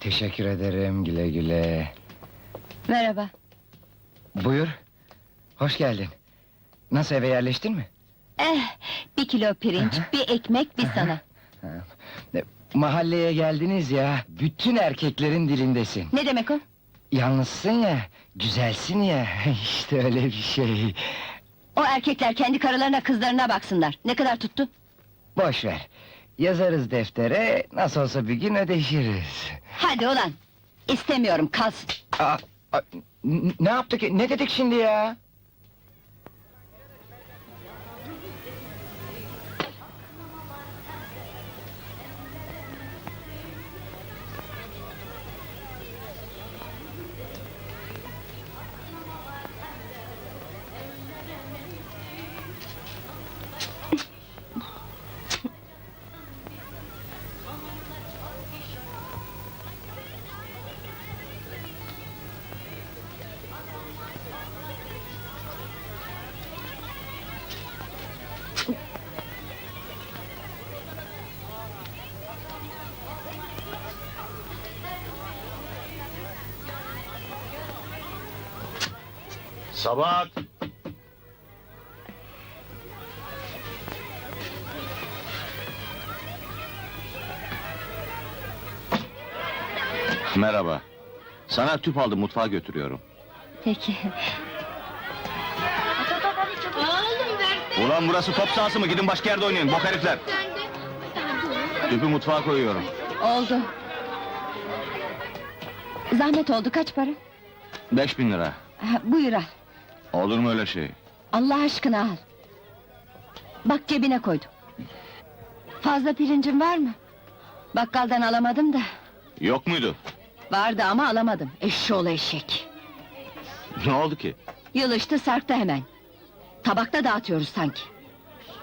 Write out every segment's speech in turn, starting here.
Teşekkür ederim güle güle. Merhaba. Buyur. Hoş geldin. Nasıl eve yerleştin mi? Eh, bir kilo pirinç, Aha. bir ekmek, bir sana. E, Mahalleye geldiniz ya. Bütün erkeklerin dilindesin. Ne demek o? Yalnızsın ya, güzelsin ya. işte öyle bir şey. O erkekler kendi karılarına, kızlarına baksınlar. Ne kadar tuttu? Boş ver. Yazarız deftere, nasıl olsa bir gün ödeşiriz. Hadi ulan! İstemiyorum, kalsın. Aa, aa, n- ne yaptık, ne dedik şimdi ya? Sabahat! Merhaba. Sana tüp aldım mutfağa götürüyorum. Peki. Ulan burası top sahası mı? Gidin başka yerde oynayın bok herifler. Tüpü mutfağa koyuyorum. Oldu. Zahmet oldu, kaç para? Beş bin lira. Ha, buyur al. Olur mu öyle şey? Allah aşkına al. Bak cebine koydum. Fazla pirincin var mı? Bakkaldan alamadım da. Yok muydu? Vardı ama alamadım. Eşşoğlu eşek. Ne oldu ki? Yılıştı sarktı hemen. Tabakta dağıtıyoruz sanki.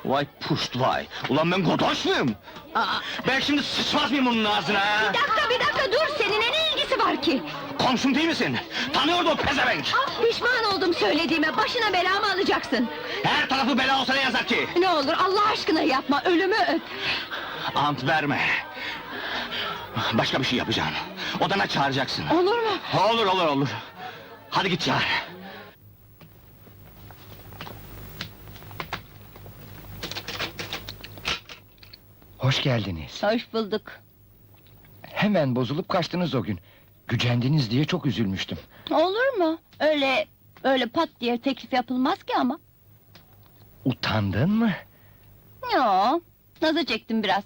Vay puşt vay! Ulan ben godoş muyum? Aa, Ben şimdi sıçmaz mıyım onun ağzına? bir dakika bir dakika dur ilgisi var ki? Komşum değil misin? Tanıyordu o pezevenk! Pişman oldum söylediğime başına bela mı alacaksın? Her tarafı bela olsa ne yazar ki? Ne olur Allah aşkına yapma ölümü öp. Ant verme. Başka bir şey yapacağım. Odana çağıracaksın. Olur mu? Olur olur olur. Hadi git çağır. Hoş geldiniz. Hoş bulduk. Hemen bozulup kaçtınız o gün. Gücendiniz diye çok üzülmüştüm. Olur mu? Öyle öyle pat diye teklif yapılmaz ki ama. Utandın mı? Yo, nazı çektim biraz.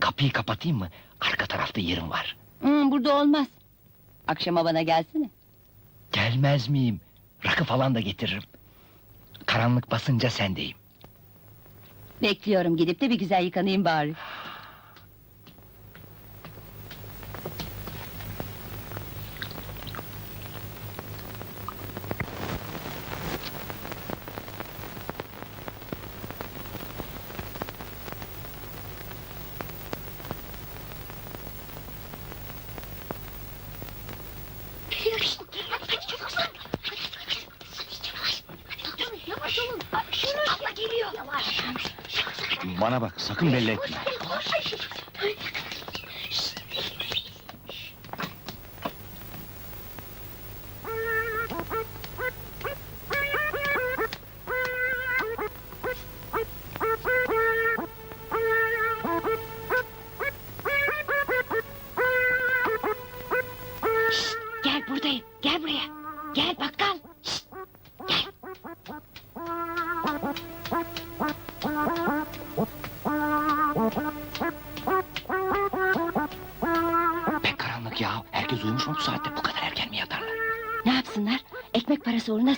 Kapıyı kapatayım mı? Arka tarafta yerim var. Hmm, burada olmaz. Akşama bana gelsene. Gelmez miyim? Rakı falan da getiririm. Karanlık basınca sendeyim. Bekliyorum gidip de bir güzel yıkanayım bari. Bana bak sakın belli etme.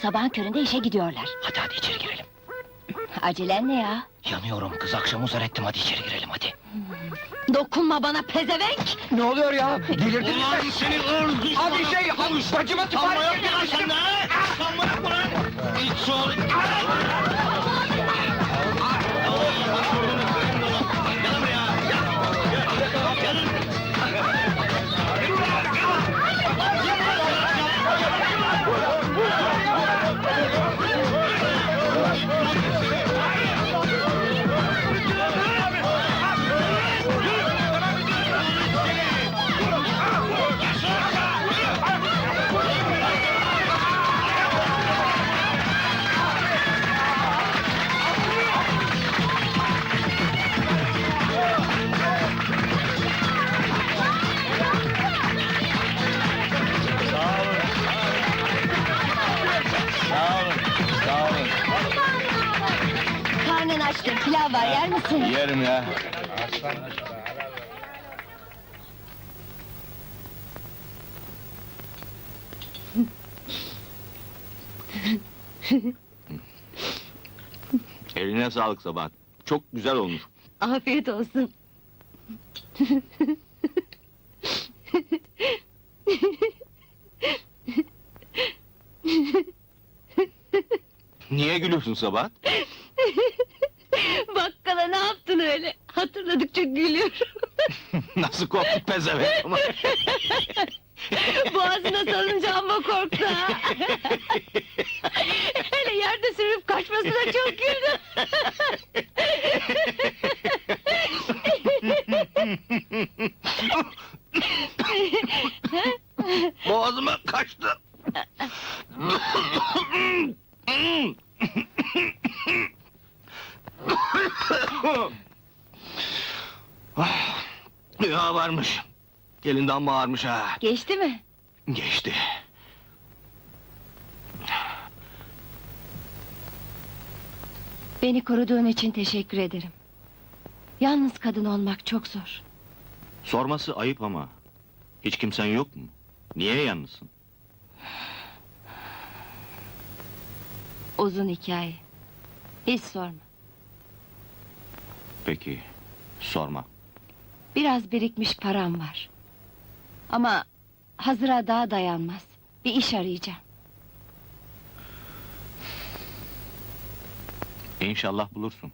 Sabahın köründe işe gidiyorlar. Hadi hadi içeri girelim. Acelen ne ya? Yanıyorum kız akşam uzar ettim hadi içeri girelim hadi. Dokunma bana pezevenk! Ne oluyor ya? Delirdin mi Ulan sen? seni ırz Abi şey, havuç bacıma Sanma tıpar yok ya sende ha? Sanma yok mu lan? İç ol. Eline sağlık Sabahat. Çok güzel olmuş. Afiyet olsun. Niye gülüyorsun Sabahat? Bakkala ne yaptın öyle? Hatırladıkça gülüyorum. Nasıl korktu pezevenk ama. Boğazına salınca amma korktu ha. Yerde sürüp kaçmasına çok güldüm. Boğazıma kaçtı. Ah, ya varmış. Elinden bağırmış ha. Geçti mi? Geçti. Beni koruduğun için teşekkür ederim. Yalnız kadın olmak çok zor. Sorması ayıp ama. Hiç kimsen yok mu? Niye yalnızsın? Uzun hikaye. Hiç sorma. Peki, sorma. Biraz birikmiş param var. Ama hazıra daha dayanmaz. Bir iş arayacağım. İnşallah bulursun.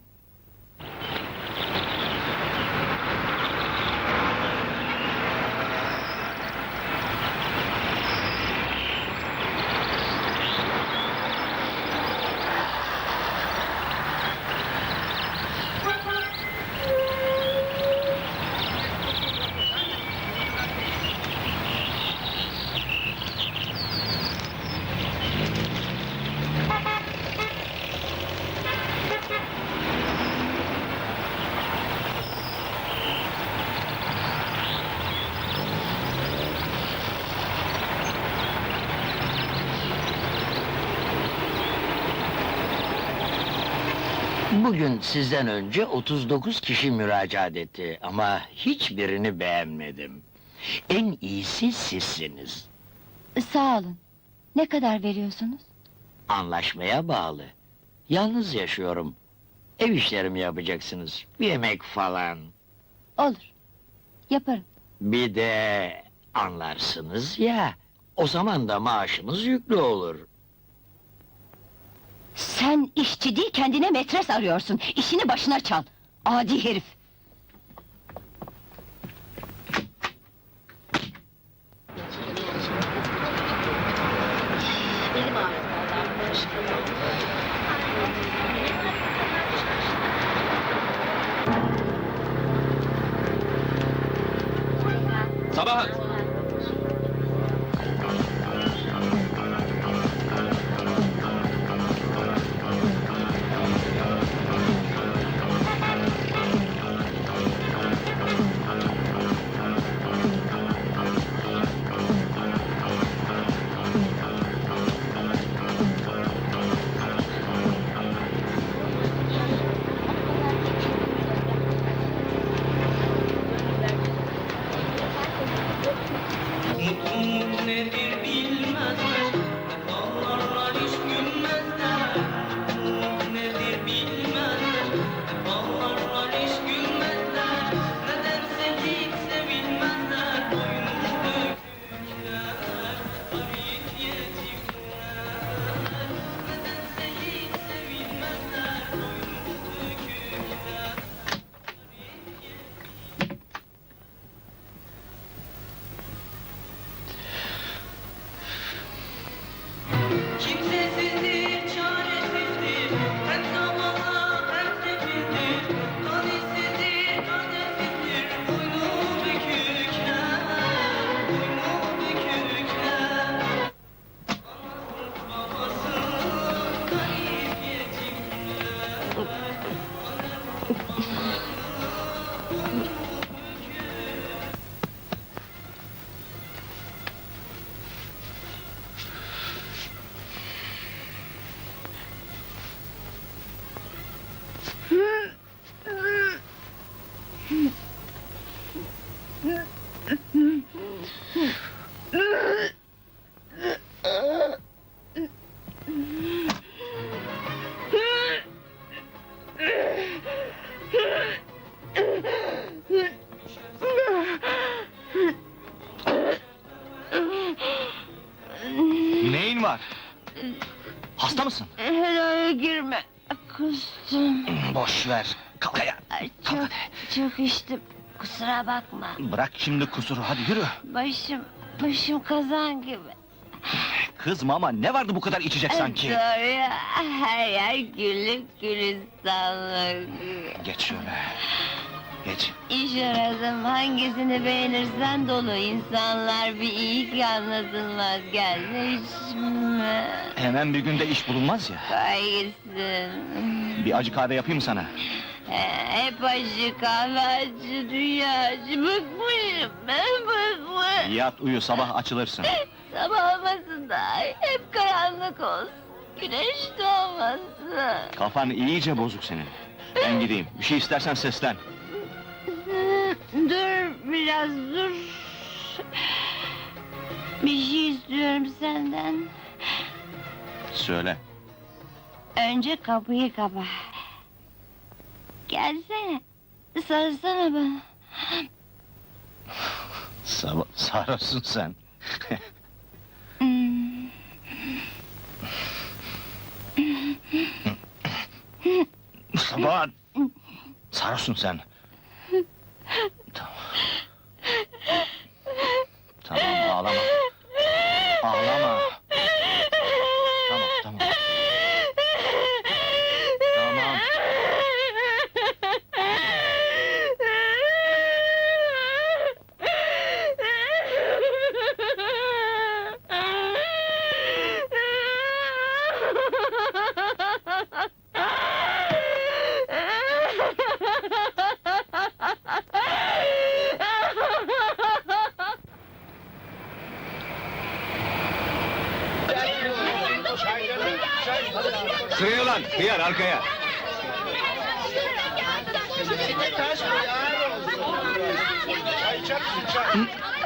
Bugün sizden önce 39 kişi müracaat etti ama hiçbirini beğenmedim. En iyisi sizsiniz. Sağ olun. Ne kadar veriyorsunuz? Anlaşmaya bağlı. Yalnız yaşıyorum. Ev işlerimi yapacaksınız. Bir yemek falan. Olur. Yaparım. Bir de anlarsınız ya. O zaman da maaşınız yüklü olur. Sen işçi değil kendine metres arıyorsun. İşini başına çal. Adi herif. Mm-hmm. Kusura bakma. Bırak şimdi kusuru hadi yürü. Başım, başım kazan gibi. Kızma ama ne vardı bu kadar içecek sanki? Doğru ya, her yer güllük gülistanlık. Geç şöyle. Geç. İş aradım, hangisini beğenirsen dolu insanlar bir iyi ki anlatılmaz içme. Hemen bir günde iş bulunmaz ya. Kay gitsin. Bir acı kahve yapayım sana. He, Hep acı kahve acı dünya acı bıkmışım ben bıkmışım. Yat uyu sabah açılırsın. Sabah olmasın da hep karanlık olsun. Güneş doğmasın. Kafan iyice bozuk senin. Ben gideyim. Bir şey istersen seslen. Dur biraz dur. Bir şey istiyorum senden. Söyle. Önce kapıyı kapa. Gelsene. Sarılsana bana. Sabah sarhoşsun sen. Hmm. Sabah sarhoşsun sen.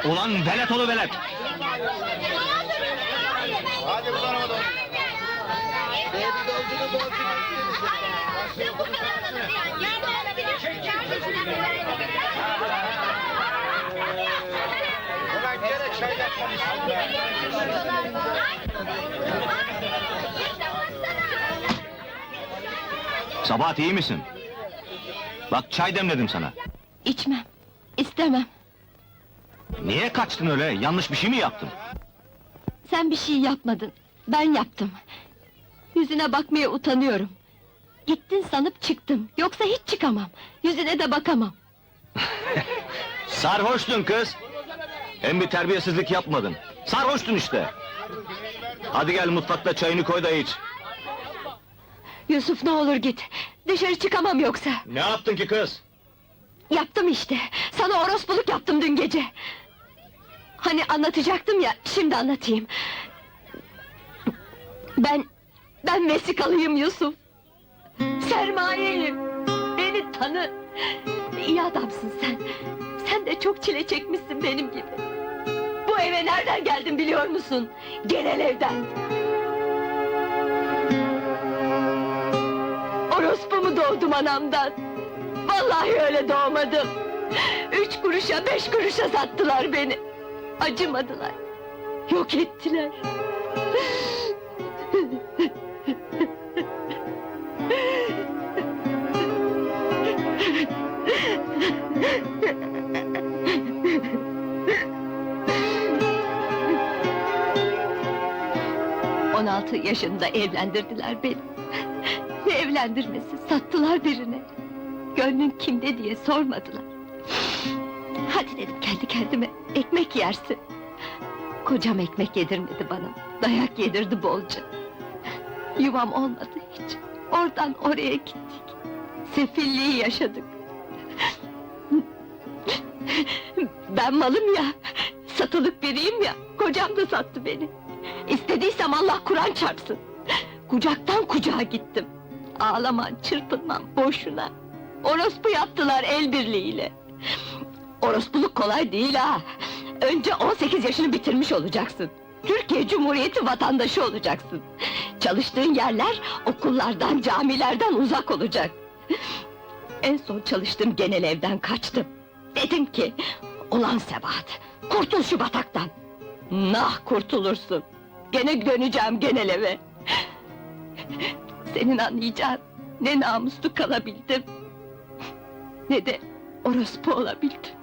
Ulan velet olu velet. Ulan gene çay yapmamışsın be. Sabahat iyi misin? Bak çay demledim sana. İçmem. istemem. Niye kaçtın öyle? Yanlış bir şey mi yaptın? Sen bir şey yapmadın. Ben yaptım. Yüzüne bakmaya utanıyorum. Gittin sanıp çıktım. Yoksa hiç çıkamam. Yüzüne de bakamam. Sarhoştun kız. Hem bir terbiyesizlik yapmadın. Sarhoştun işte. Hadi gel mutfakta çayını koy da iç. Yusuf ne olur git. Dışarı çıkamam yoksa. Ne yaptın ki kız? Yaptım işte. Sana orospuluk yaptım dün gece. Hani anlatacaktım ya, şimdi anlatayım. Ben, ben vesikalıyım Yusuf. Sermayeyim. Beni tanı. İyi adamsın sen. Sen de çok çile çekmişsin benim gibi. Bu eve nereden geldin biliyor musun? Genel evden. Orospu mu doğdum anamdan? Vallahi öyle doğmadım. Üç kuruşa, beş kuruşa sattılar beni. Acımadılar. Yok ettiler. On altı yaşında evlendirdiler beni. Ne evlendirmesi, sattılar birine. Gönlün kimde diye sormadılar. Hadi dedim kendi kendime, ekmek yersin. Kocam ekmek yedirmedi bana, dayak yedirdi bolca. Yuvam olmadı hiç, oradan oraya gittik. Sefilliği yaşadık. Ben malım ya, satılık biriyim ya, kocam da sattı beni. İstediysem Allah Kur'an çarpsın. Kucaktan kucağa gittim. Ağlaman, çırpınman boşuna. Orospu yaptılar el birliğiyle. Orospuluk kolay değil ha. Önce 18 yaşını bitirmiş olacaksın. Türkiye Cumhuriyeti vatandaşı olacaksın. Çalıştığın yerler okullardan, camilerden uzak olacak. En son çalıştığım genel evden kaçtım. Dedim ki, ulan Sebahat, kurtul şu bataktan. Nah kurtulursun. Gene döneceğim genel eve. Senin anlayacağın ne namuslu kalabildim, ne de orospu olabildim.